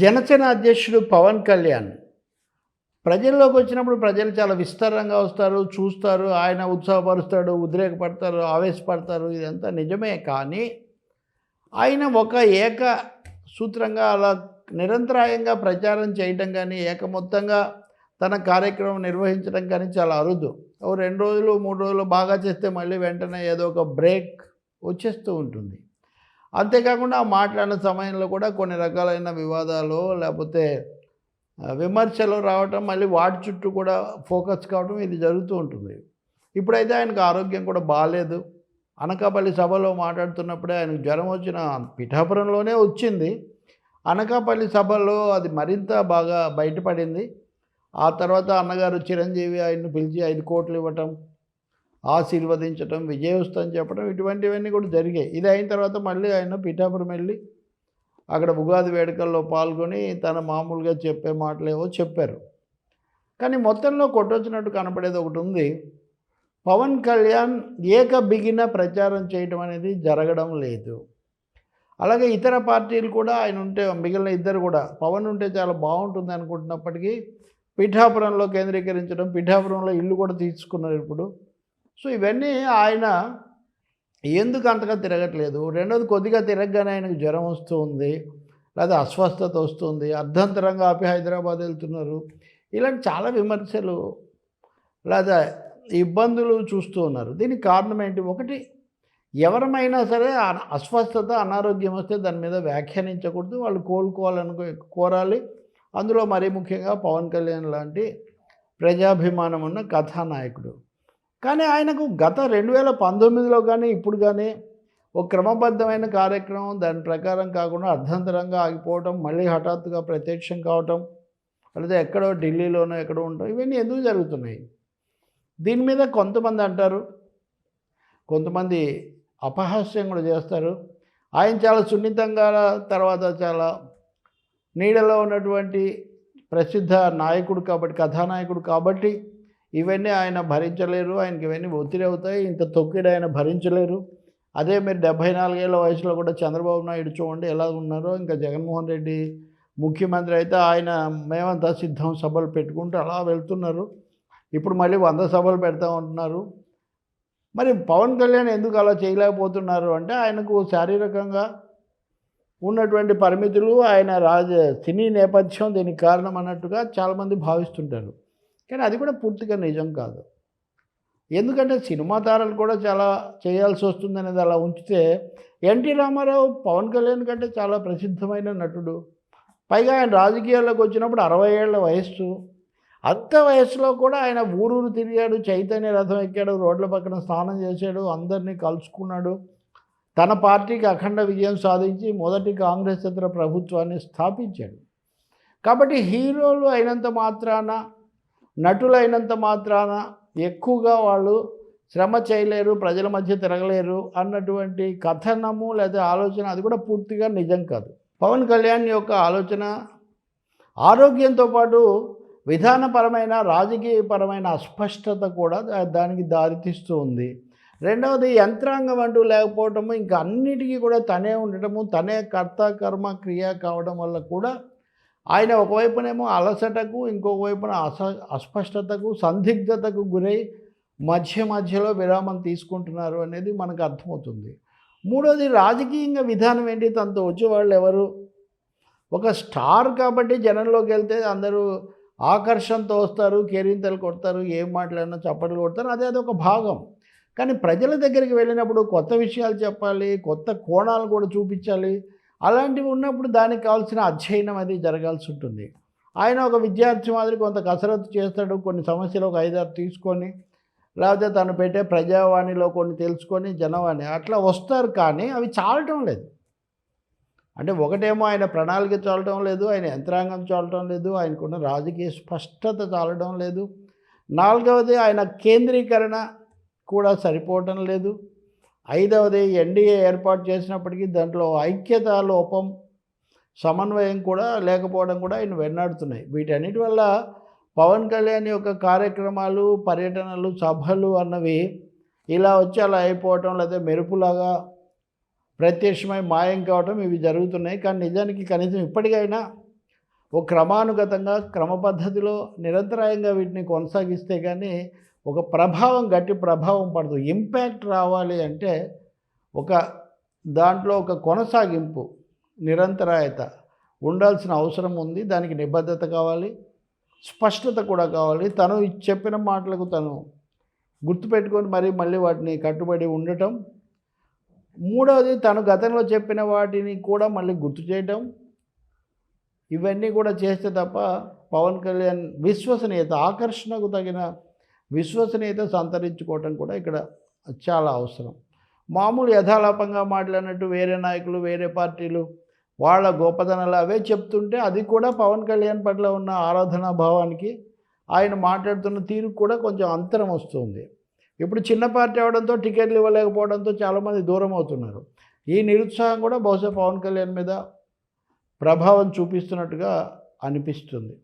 జనసేన అధ్యక్షుడు పవన్ కళ్యాణ్. ప్రజల్లోకి వచ్చినప్పుడు ప్రజలు చాలా విస్తారంగా వస్తారు చూస్తారు ఆయన ఉత్సాహపరుస్తాడు ఉద్రేకపడతారు ఆవేశపడతారు ఇదంతా నిజమే కానీ ఆయన ఒక ఏక సూత్రంగా అలా నిరంతరాయంగా ప్రచారం చేయటం కానీ ఏకమొత్తంగా తన కార్యక్రమం నిర్వహించడం కానీ చాలా అరుదు. ఓ రెండు రోజులు మూడు రోజులు బాగా చేస్తే మళ్ళీ వెంటనే ఏదో ఒక బ్రేక్ వచ్చేస్తూ ఉంటుంది. అంతేకాకుండా ఆ మాట్లాడిన సమయంలో కూడా కొన్ని రకాలైన వివాదాలు లేకపోతే విమర్శలు రావటం మళ్ళీ వాటి చుట్టూ కూడా ఫోకస్ కావడం ఇది జరుగుతూ ఉంటుంది. ఇప్పుడైతే ఆయనకు ఆరోగ్యం కూడా బాగాలేదు అనకాపల్లి సభలో మాట్లాడుతున్నప్పుడే ఆయనకు జ్వరం వచ్చిన పిఠాపురంలోనే వచ్చింది. అనకాపల్లి సభలో అది మరింత బాగా బయటపడింది. ఆ తర్వాత అన్నగారు చిరంజీవి ఆయన్ను పిలిచి ఐదు కోట్లు ఇవ్వటం ఆశీర్వదించడం విజయోస్తు చెప్పడం ఇటువంటివన్నీ కూడా జరిగాయి. ఇది అయిన తర్వాత మళ్ళీ ఆయన పిఠాపురం వెళ్ళి అక్కడ ఉగాది వేడుకల్లో పాల్గొని తన మామూలుగా చెప్పే మాటలేవో చెప్పారు. కానీ మొత్తంలో కొట్టొచ్చినట్టు కనపడేది ఒకటి ఉంది. పవన్ కళ్యాణ్ ఏక బిగిన ప్రచారం చేయడం అనేది జరగడం లేదు. అలాగే ఇతర పార్టీలు కూడా ఆయన ఉంటే మిగిలిన ఇద్దరు కూడా పవన్ ఉంటే చాలా బాగుంటుంది అనుకుంటున్నప్పటికీ పిఠాపురంలో కేంద్రీకరించడం పిఠాపురంలో ఇల్లు కూడా తీసుకున్నారు ఇప్పుడు. సో ఇవన్నీ ఆయన ఎందుకు అంతగా తిరగట్లేదు? రెండోది కొద్దిగా తిరగగానే ఆయనకు జ్వరం వస్తుంది లేదా అస్వస్థత వస్తుంది అర్ధంతరంగా ఆపి హైదరాబాద్ వెళ్తున్నారు. ఇలాంటి చాలా విమర్శలు లేదా ఇబ్బందులు చూస్తూ ఉన్నారు. దీనికి కారణం ఏంటి? ఒకటి ఎవరమైనా సరే అస్వస్థత అనారోగ్యం వస్తే దాని మీద వ్యాఖ్యానించకూడదు. వాళ్ళు కోలుకోవాలనుకో కోరాలి. అందులో మరీ ముఖ్యంగా పవన్ కళ్యాణ్ లాంటి ప్రజాభిమానం ఉన్న కథానాయకుడు. కానీ ఆయనకు గత రెండు వేల పంతొమ్మిదిలో కానీ ఇప్పుడు కానీ ఒక క్రమబద్ధమైన కార్యక్రమం దాని ప్రకారం కాకుండా అర్ధంతరంగా ఆగిపోవటం మళ్ళీ హఠాత్తుగా ప్రత్యక్షం కావటం లేదా ఎక్కడో ఢిల్లీలోనో ఎక్కడో ఉండటం ఇవన్నీ ఎందుకు జరుగుతున్నాయి? దీని మీద కొంతమంది అంటారు కొంతమంది అపహాస్యం కూడా చేస్తారు. ఆయన చాలా సున్నితంగా తర్వాత చాలా నీడలో ఉన్నటువంటి ప్రసిద్ధ నాయకుడు కాబట్టి కథానాయకుడు కాబట్టి ఇవన్నీ ఆయన భరించలేరు ఆయనకి ఇవన్నీ ఒత్తిడి అవుతాయి ఇంత తొక్కిడి ఆయన భరించలేరు. అదే మీరు డెబ్భై నాలుగేళ్ళ వయసులో కూడా చంద్రబాబు నాయుడు చూడండి ఎలా ఉన్నారో ఇంకా జగన్మోహన్ రెడ్డి ముఖ్యమంత్రి అయితే ఆయన మేమంతా సిద్ధం సభలు పెట్టుకుంటూ అలా వెళ్తున్నారు. ఇప్పుడు మళ్ళీ వంద సభలు పెడతా ఉంటున్నారు. మరి పవన్ కళ్యాణ్ ఎందుకు అలా చేయలేకపోతున్నారు అంటే ఆయనకు శారీరకంగా ఉన్నటువంటి పరిమితులు ఆయన రాజ సినీ నేపథ్యం దీనికి కారణం అన్నట్టుగా చాలామంది భావిస్తుంటారు. కానీ అది కూడా పూర్తిగా నిజం కాదు. ఎందుకంటే సినిమా తారలు కూడా చాలా చేయాల్సి వస్తుంది అనేది అలా ఉంచితే ఎన్టీ రామారావు పవన్ కళ్యాణ్ కంటే చాలా ప్రసిద్ధమైన నటుడు. పైగా ఆయన రాజకీయాల్లోకి వచ్చినప్పుడు అరవై ఏళ్ళ వయస్సు. అంత వయసులో కూడా ఆయన ఊరూరు తిరిగాడు చైతన్య రథం ఎక్కాడు రోడ్ల పక్కన స్నానం చేశాడు అందరినీ కలుసుకున్నాడు. తన పార్టీకి అఖండ విజయం సాధించి మొదటి కాంగ్రెస్ ఇతర ప్రభుత్వాన్ని స్థాపించాడు. కాబట్టి హీరోలు అయినంత మాత్రాన నటులైనంత మాత్రాన ఎక్కువగా వాళ్ళు శ్రమ చేయలేరు ప్రజల మధ్య తిరగలేరు అన్నటువంటి కథనము లేదా ఆలోచన అది కూడా పూర్తిగా నిజం కాదు. పవన్ కళ్యాణ్ యొక్క ఆలోచన ఆరోగ్యంతో పాటు విధానపరమైన రాజకీయపరమైన అస్పష్టత కూడా దానికి దారితీస్తూ ఉంది. రెండవది యంత్రాంగం అంటూ లేకపోవటము ఇంకా అన్నిటికీ కూడా తనే ఉండటము తనే కర్త కర్మ క్రియ కావడం వల్ల కూడా ఆయన ఒకవైపునేమో అలసటకు ఇంకొక వైపున అస అస్పష్టతకు సందిగ్ధతకు గురై మధ్య మధ్యలో విరామం తీసుకుంటున్నారు అనేది మనకు అర్థమవుతుంది. మూడోది రాజకీయంగా విధానం ఏంటి? తనతో వచ్చేవాళ్ళు ఎవరు? ఒక స్టార్ కాబట్టి జనంలోకి వెళ్తే అందరూ ఆకర్షణతో వస్తారు కేరింతలు కొడతారు ఏం మాట్లాడినా చప్పట్లు కొడతారు అదే అదొక భాగం. కానీ ప్రజల దగ్గరికి వెళ్ళినప్పుడు కొత్త విషయాలు చెప్పాలి కొత్త కోణాలు కూడా చూపించాలి. అలాంటివి ఉన్నప్పుడు దానికి కావాల్సిన అధ్యయనం అది జరగాల్సి ఉంటుంది. ఆయన ఒక విద్యార్థి మాదిరి కొంత కసరత్తు చేస్తాడు కొన్ని సమస్యలు ఒక ఐదారు తీసుకొని లేకపోతే తను పెట్టే ప్రజావాణిలో కొన్ని తెలుసుకొని జనవాణి అట్లా వస్తారు కానీ అవి చాలటం లేదు. అంటే ఒకటేమో ఆయన ప్రణాళిక చాలటం లేదు ఆయన యంత్రాంగం చాలటం లేదు ఆయనకున్న రాజకీయ స్పష్టత చాలడం లేదు. నాలుగవది ఆయన కేంద్రీకరణ కూడా సరిపోవటం లేదు. ఐదవది ఎన్డీఏ ఏర్పాటు చేసినప్పటికీ దాంట్లో ఐక్యత లోపం సమన్వయం కూడా లేకపోవడం కూడా ఆయన వెన్నాడుతున్నాయి. వీటన్నిటి వల్ల పవన్ కళ్యాణ్ యొక్క కార్యక్రమాలు పర్యటనలు సభలు అన్నవి ఇలా వచ్చి అలా అయిపోవటం లేదా మెరుపులాగా ప్రత్యక్షమై మాయం కావటం ఇవి జరుగుతున్నాయి. కానీ నిజానికి కనీసం ఇప్పటికైనా ఓ క్రమానుగతంగా క్రమ పద్ధతిలో నిరంతరాయంగా వీటిని కొనసాగిస్తే కానీ ఒక ప్రభావం గట్టి ప్రభావం పడదు. ఇంపాక్ట్ రావాలి అంటే ఒక దాంట్లో ఒక కొనసాగింపు నిరంతరాయత ఉండాల్సిన అవసరం ఉంది. దానికి నిబద్ధత కావాలి స్పష్టత కూడా కావాలి. తను చెప్పిన మాటలకు తను గుర్తుపెట్టుకొని మరి మళ్ళీ వాటిని కట్టుబడి ఉండటం. మూడవది తను గతంలో చెప్పిన వాటిని కూడా మళ్ళీ గుర్తు చేయటం. ఇవన్నీ కూడా చేస్తే తప్ప పవన్ కళ్యాణ్ విశ్వసనీయత ఆకర్షణకు తగిన విశ్వసనీయత సంతరించుకోవటం కూడా ఇక్కడ చాలా అవసరం. మామూలు యథాలాపంగా మాట్లాడినట్టు వేరే నాయకులు వేరే పార్టీలు వాళ్ళ గొప్పతనాలు అవే చెప్తుంటే అది కూడా పవన్ కళ్యాణ్ పట్ల ఉన్న ఆరాధనా భావానికి ఆయన మాట్లాడుతున్న తీరు కూడా కొంచెం అంతరం వస్తుంది. ఇప్పుడు చిన్న పార్టీ అవడంతో టికెట్లు ఇవ్వలేకపోవడంతో చాలామంది దూరం అవుతున్నారు. ఈ నిరుత్సాహం కూడా బహుశా పవన్ కళ్యాణ్ మీద ప్రభావం చూపిస్తున్నట్టుగా అనిపిస్తుంది.